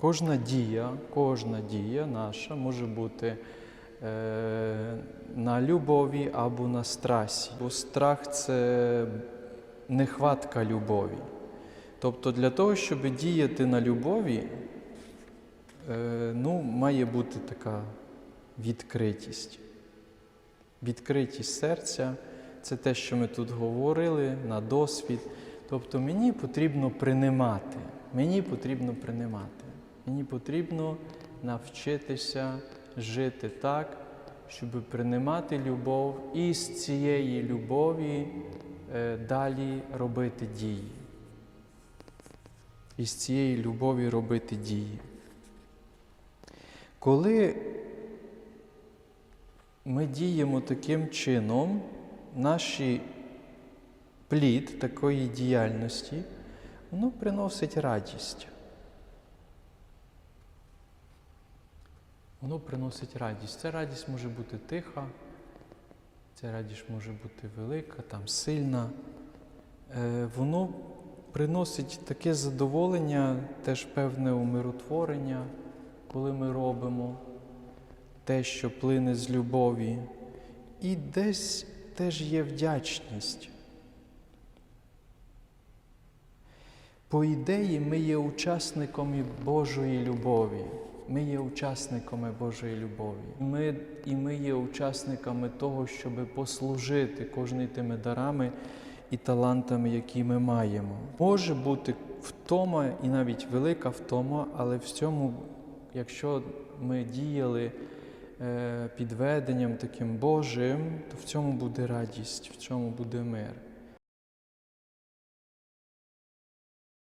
Кожна дія, кожна дія наша може бути е, на любові або на страсі. Бо страх це нехватка любові. Тобто для того, щоб діяти на любові, е, ну, має бути така відкритість. Відкритість серця це те, що ми тут говорили на досвід. Тобто мені потрібно приймати. Мені потрібно приймати. Мені потрібно навчитися жити так, щоб приймати любов і з цієї любові е, далі робити дії. І з цієї любові робити дії. Коли ми діємо таким чином, наші плід такої діяльності, воно приносить радість. Воно приносить радість. Ця радість може бути тиха, ця радість може бути велика, там сильна. Е, воно приносить таке задоволення, теж певне умиротворення, коли ми робимо те, що плине з любові. І десь теж є вдячність. По ідеї, ми є учасниками Божої любові. Ми є учасниками Божої любові. Ми, і ми є учасниками того, щоб послужити кожним тими дарами і талантами, які ми маємо. Може бути втома і навіть велика втома, але в цьому, якщо ми діяли е, під веденням таким Божим, то в цьому буде радість, в цьому буде мир.